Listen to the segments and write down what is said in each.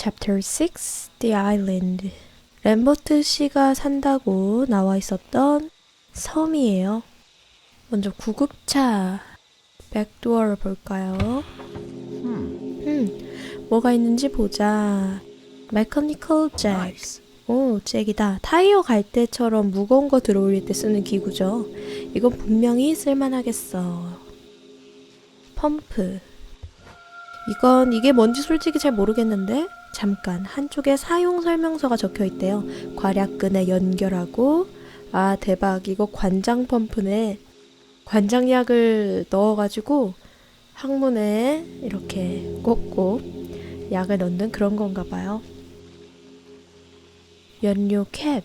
Chapter 6 The Island 램버트 씨가 산다고 나와 있었던 섬이에요. 먼저 구급차 백도어를 볼까요? 음, 뭐가 있는지 보자. 잭. 오, 잭이다. 타이어 갈 때처럼 무거운 거 들어올릴 때 쓰는 기구죠. 이건 분명히 쓸만하겠어. 펌프. 이건 이게 뭔지 솔직히 잘 모르겠는데 잠깐 한쪽에 사용 설명서가 적혀 있대요. 괄약근에 연결하고 아 대박 이거 관장 펌프네. 관장약을 넣어가지고 항문에 이렇게 꽂고 약을 넣는 그런 건가 봐요. 연료 캡.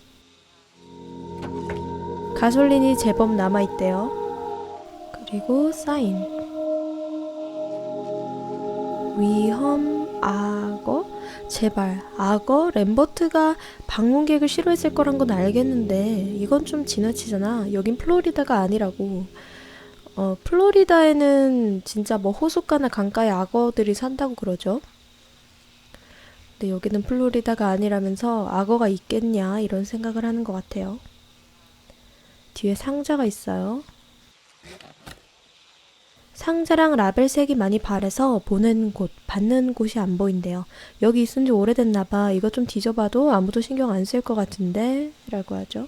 가솔린이 제법 남아있대요. 그리고 사인. 위험 악어? 제발 악어? 램버트가 방문객을 싫어했을 거란 건 알겠는데 이건 좀 지나치잖아. 여긴 플로리다가 아니라고. 어, 플로리다에는 진짜 뭐 호숫가나 강가에 악어들이 산다고 그러죠. 근데 여기는 플로리다가 아니라면서 악어가 있겠냐 이런 생각을 하는 것 같아요. 뒤에 상자가 있어요. 상자랑 라벨색이 많이 바래서 보는 곳, 받는 곳이 안 보인대요. 여기 있은 지 오래됐나 봐. 이거 좀 뒤져봐도 아무도 신경 안 쓸 것 같은데? 라고 하죠.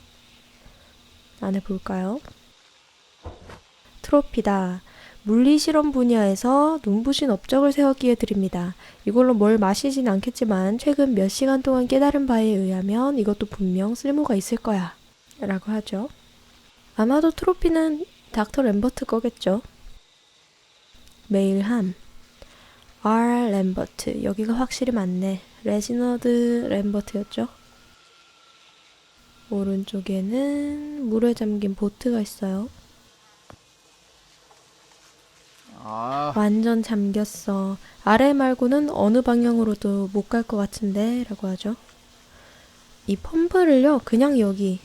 안에 볼까요? 트로피다. 물리 실험 분야에서 눈부신 업적을 세웠기에 드립니다. 이걸로 뭘 마시진 않겠지만 최근 몇 시간 동안 깨달은 바에 의하면 이것도 분명 쓸모가 있을 거야. 라고 하죠. 아마도 트로피는 닥터 램버트 거겠죠. 메일함. R. 램버트 여기가 확실히 맞네. 레지너드 램버트였죠? 오른쪽에는 물에 잠긴 보트가 있어요. 아, 완전 잠겼어. 아래 말고는 어느 방향으로도 못 갈 것 같은데 라고 하죠. 이 펌프를요 그냥 여기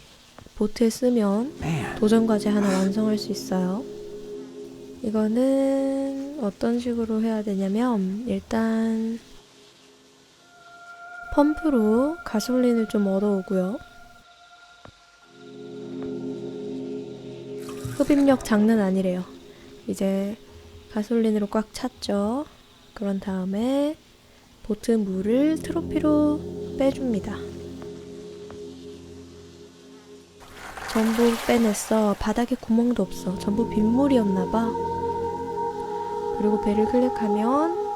보트에 쓰면 도전 과제 하나 완성할 수 있어요 이거는 어떤 식으로 해야 되냐면 일단 펌프로 가솔린을 좀 얻어오고요. 흡입력 장난 아니래요. 이제 가솔린으로 꽉 찼죠. 그런 다음에 보트 물을 트로피로 빼줍니다. 전부 빼냈어. 바닥에 구멍도 없어. 전부 빗물이었나봐. 그리고 배를 클릭하면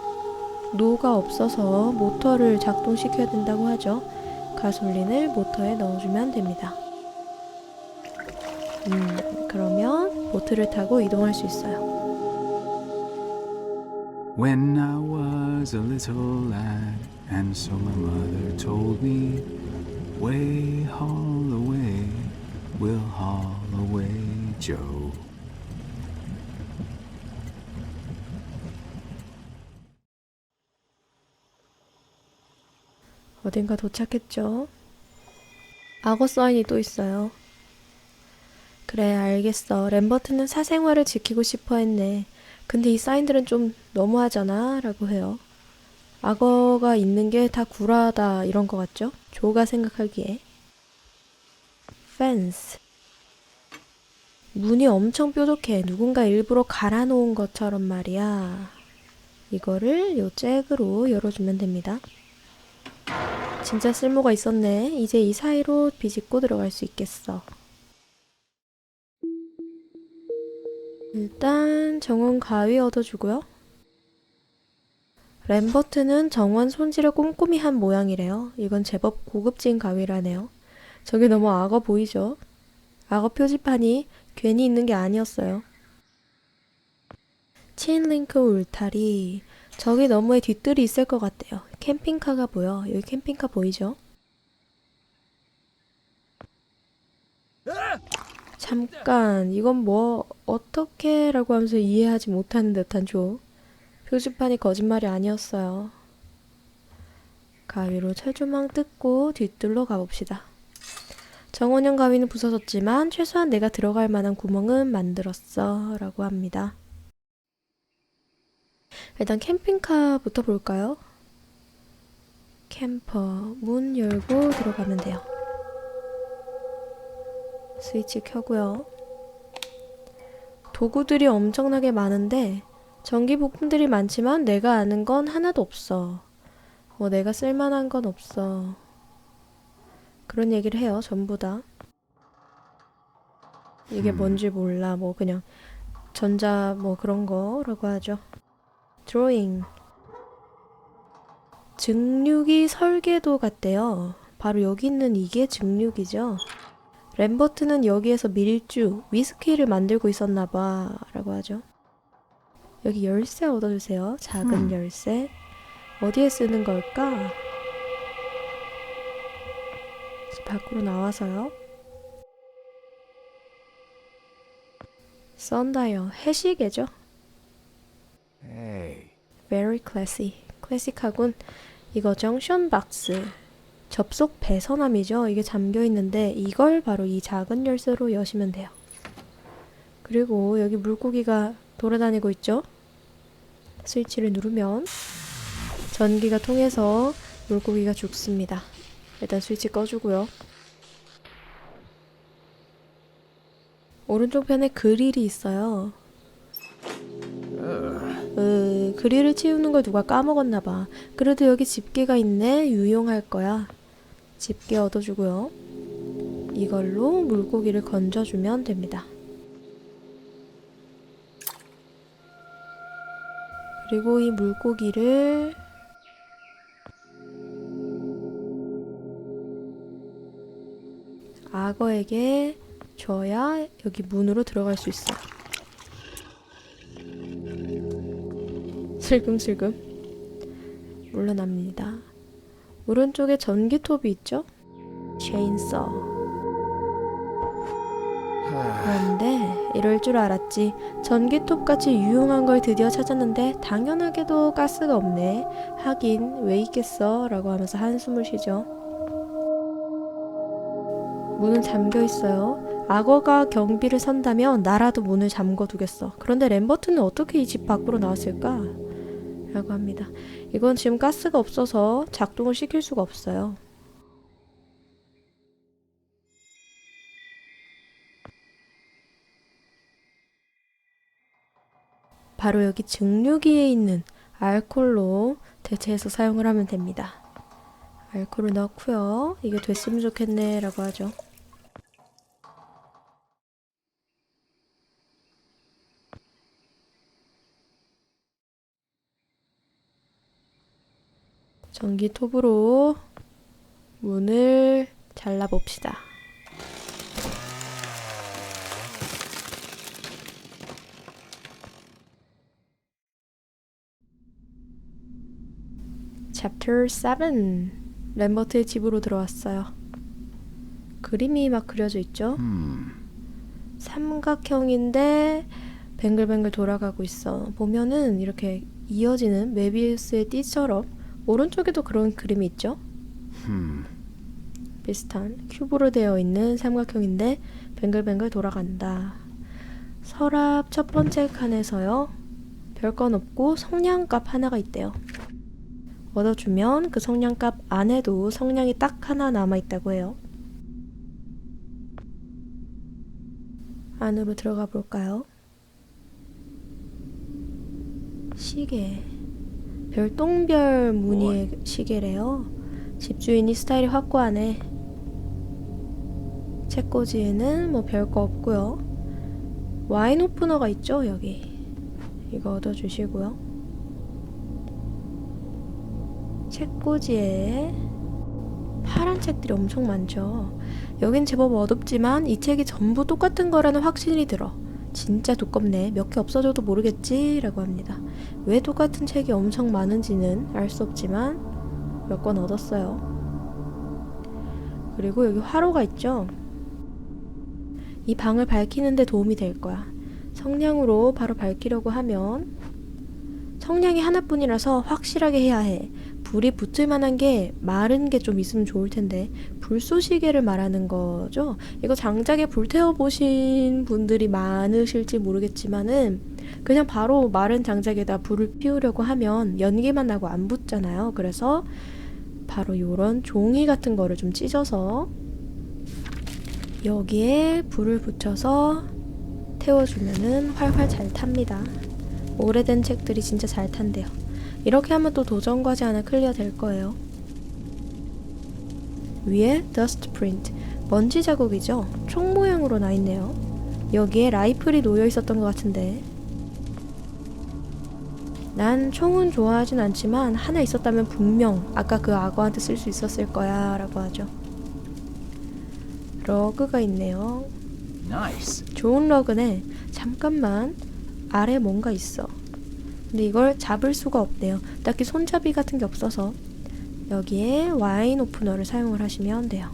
노가 없어서 모터를 작동시켜야 된다고 하죠. 가솔린을 모터에 넣어주면 됩니다. 음, 그러면 보트를 타고 이동할 수 있어요. When I was a little lad, and so my mother told me, way away, we'll haul away, Joe. 어딘가 도착했죠. 악어 사인이 또 있어요. 그래, 알겠어. 램버트는 사생활을 지키고 싶어 했네. 근데 이 사인들은 좀 너무하잖아. 라고 해요. 악어가 있는 게 다 구라다. 이런 거 같죠? 조가 생각하기에. Fence. 문이 엄청 뾰족해. 누군가 일부러 갈아놓은 것처럼 말이야. 이거를 요 잭으로 열어주면 됩니다. 진짜 쓸모가 있었네. 이제 이 사이로 비집고 들어갈 수 있겠어. 일단 정원 가위 얻어주고요. 램버트는 정원 손질을 꼼꼼히 한 모양이래요. 이건 제법 고급진 가위라네요. 저게 너무 악어 보이죠? 악어 표지판이 괜히 있는 게 아니었어요. 체인링크 울타리. 저기 너머에 뒷뜰이 있을 것 같대요. 캠핑카가 보여. 여기 캠핑카 보이죠? 잠깐, 이건 뭐, 어떻게 라고 하면서 이해하지 못하는 듯한 조. 표지판이 거짓말이 아니었어요. 가위로 철조망 뜯고 뒷뜰로 가봅시다. 정원형 가위는 부서졌지만 최소한 내가 들어갈 만한 구멍은 만들었어. 라고 합니다. 일단 캠핑카부터 볼까요? 캠퍼 문 열고 들어가면 돼요. 스위치 켜고요. 도구들이 엄청나게 많은데 전기 부품들이 많지만 내가 아는 건 하나도 없어. 뭐 내가 쓸만한 건 없어. 그런 얘기를 해요. 전부 다. 이게 음. 뭔지 몰라. 뭐 그냥 전자 뭐 그런 거라고 하죠. 드로잉. 증류기 설계도 같대요. 바로 여기 있는 이게 증류기죠. 램버트는 여기에서 밀주, 위스키를 만들고 있었나 봐. 라고 하죠. 여기 열쇠 얻어주세요. 작은 음. 열쇠. 어디에 쓰는 걸까? 집 밖으로 나와서요. 썬다이어, 해시계죠. Hey. Very classy. 클래식하군. 이거 정션 박스. 접속 배선함이죠. 이게 잠겨 있는데 이걸 바로 이 작은 열쇠로 여시면 돼요. 그리고 여기 물고기가 돌아다니고 있죠. 스위치를 누르면 전기가 통해서 물고기가 죽습니다. 일단 스위치 꺼주고요. 오른쪽 편에 그릴이 있어요. 으, 그릴을 치우는 걸 누가 까먹었나 봐. 그래도 여기 집게가 있네. 유용할 거야. 집게 얻어주고요. 이걸로 물고기를 건져주면 됩니다. 그리고 이 물고기를 악어에게 줘야 여기 문으로 들어갈 수 있어. 슬금슬금 물러납니다. 오른쪽에 전기톱이 있죠? 체인서. 그런데 이럴 줄 알았지. 전기톱 같이 유용한 걸 드디어 찾았는데 당연하게도 가스가 없네. 하긴 왜 있겠어? 라고 하면서 한숨을 쉬죠. 문은 잠겨 있어요. 악어가 경비를 선다면 나라도 문을 잠궈 두겠어. 그런데 램버트는 어떻게 이 집 밖으로 나왔을까? 라고 합니다. 이건 지금 가스가 없어서 작동을 시킬 수가 없어요. 바로 여기 증류기에 있는 알콜로 대체해서 사용을 하면 됩니다. 알콜을 넣고요. 이게 됐으면 좋겠네 라고 하죠. 전기톱으로 문을 잘라봅시다. Chapter 7 램버트의 집으로 들어왔어요. 그림이 막 그려져 있죠? Hmm. 삼각형인데 뱅글뱅글 돌아가고 있어. 보면은 이렇게 이어지는 메비우스의 띠처럼 오른쪽에도 그런 그림이 있죠? Hmm. 비슷한 큐브로 되어 있는 삼각형인데 뱅글뱅글 돌아간다. 서랍 첫 번째 칸에서요. 별건 없고 성냥갑 하나가 있대요. 얻어주면 그 성냥갑 안에도 성냥이 딱 하나 남아있다고 해요. 안으로 들어가 볼까요? 시계. 별똥별 무늬의 시계래요. 집주인이 스타일이 확고하네. 책꽂이에는 뭐 별거 없고요. 와인 오프너가 있죠, 여기. 이거 얻어주시고요. 책꽂이에 파란 책들이 엄청 많죠. 여긴 제법 어둡지만 이 책이 전부 똑같은 거라는 확신이 들어. 진짜 두껍네. 몇 개 없어져도 모르겠지? 라고 합니다. 왜 똑같은 책이 엄청 많은지는 알 수 없지만 몇 권 얻었어요. 그리고 여기 화로가 있죠? 이 방을 밝히는데 도움이 될 거야. 성냥으로 바로 밝히려고 하면 성냥이 하나뿐이라서 확실하게 해야 해. 불이 붙을 만한 게 마른 게 좀 있으면 좋을 텐데 불쏘시개를 말하는 거죠. 이거 장작에 불 태워 보신 분들이 많으실지 모르겠지만은 그냥 바로 마른 장작에다 불을 피우려고 하면 연기만 나고 안 붙잖아요. 그래서 바로 요런 종이 같은 거를 좀 찢어서 여기에 불을 붙여서 태워주면은 활활 잘 탑니다. 오래된 책들이 진짜 잘 탄대요. 이렇게 하면 또 도전 과제 하나 클리어 될 거예요. 위에 dust print, 먼지 자국이죠. 총 모양으로 나 있네요. 여기에 라이플이 놓여 있었던 것 같은데. 난 총은 좋아하진 않지만 하나 있었다면 분명 아까 그 악어한테 쓸 수 있었을 거야 라고 하죠. 러그가 있네요. 좋은 러그네. 잠깐만. 아래 뭔가 있어. 근데 이걸 잡을 수가 없대요. 딱히 손잡이 같은 게 없어서. 여기에 와인 오프너를 사용을 하시면 돼요.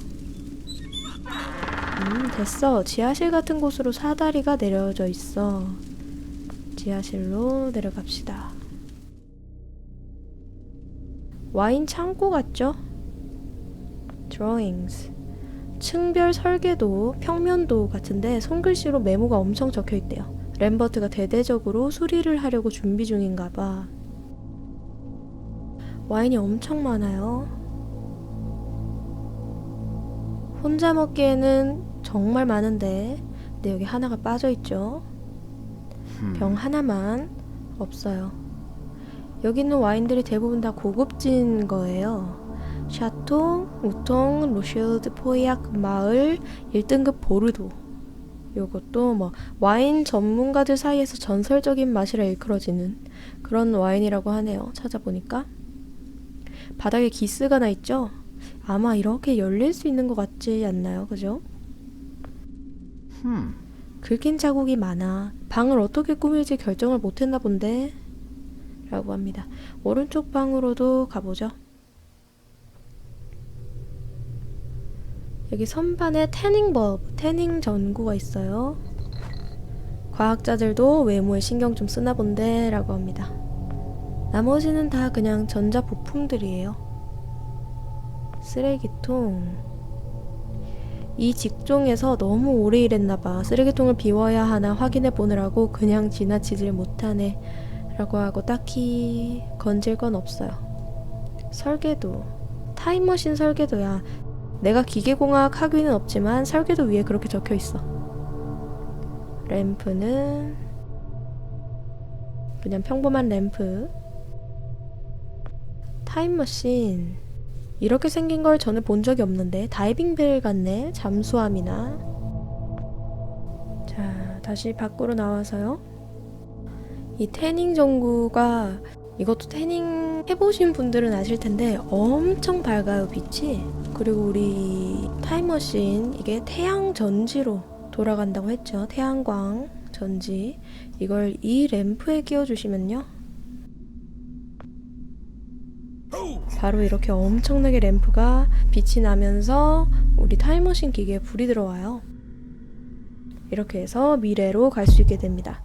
음, 됐어. 지하실 같은 곳으로 사다리가 내려져 있어. 지하실로 내려갑시다. 와인 창고 같죠? drawings. 층별 설계도, 평면도 같은데 손글씨로 메모가 엄청 적혀 있대요. 램버트가 대대적으로 수리를 하려고 준비 중인가 봐. 와인이 엄청 많아요. 혼자 먹기에는 정말 많은데, 근데 여기 하나가 빠져 있죠. 병 하나만 없어요. 여기 있는 와인들이 대부분 다 고급진 거예요. 샤토, 우통, 로실드, 포약, 마을, 1등급 보르도. 요것도 뭐 와인 전문가들 사이에서 전설적인 맛이라 일컬어지는 그런 와인이라고 하네요. 찾아보니까. 바닥에 기스가 나 있죠? 아마 이렇게 열릴 수 있는 것 같지 않나요? 그죠? 긁힌 자국이 많아. 방을 어떻게 꾸밀지 결정을 못했나 본데. 라고 합니다. 오른쪽 방으로도 가보죠. 여기 선반에 태닝 버브, 태닝 전구가 있어요. 과학자들도 외모에 신경 좀 쓰나 본데 라고 합니다. 나머지는 다 그냥 전자 부품들이에요. 쓰레기통. 이 직종에서 너무 오래 일했나봐. 쓰레기통을 비워야 하나 확인해 보느라고 그냥 지나치질 못하네. 라고 하고 딱히 건질 건 없어요. 설계도. 타임머신 설계도야. 내가 기계공학 학위는 없지만 설계도 위에 그렇게 적혀 있어. 램프는 그냥 평범한 램프. 타임머신. 이렇게 생긴 걸 전에 본 적이 없는데 다이빙 벨 같네. 잠수함이나. 자, 다시 밖으로 나와서요. 이 태닝 전구가 이것도 태닝 해보신 분들은 아실 텐데 엄청 밝아요 빛이. 그리고 우리 타임머신 이게 태양 전지로 돌아간다고 했죠. 태양광 전지. 이걸 이 램프에 끼워주시면요. 바로 이렇게 엄청나게 램프가 빛이 나면서 우리 타임머신 기계에 불이 들어와요. 이렇게 해서 미래로 갈 수 있게 됩니다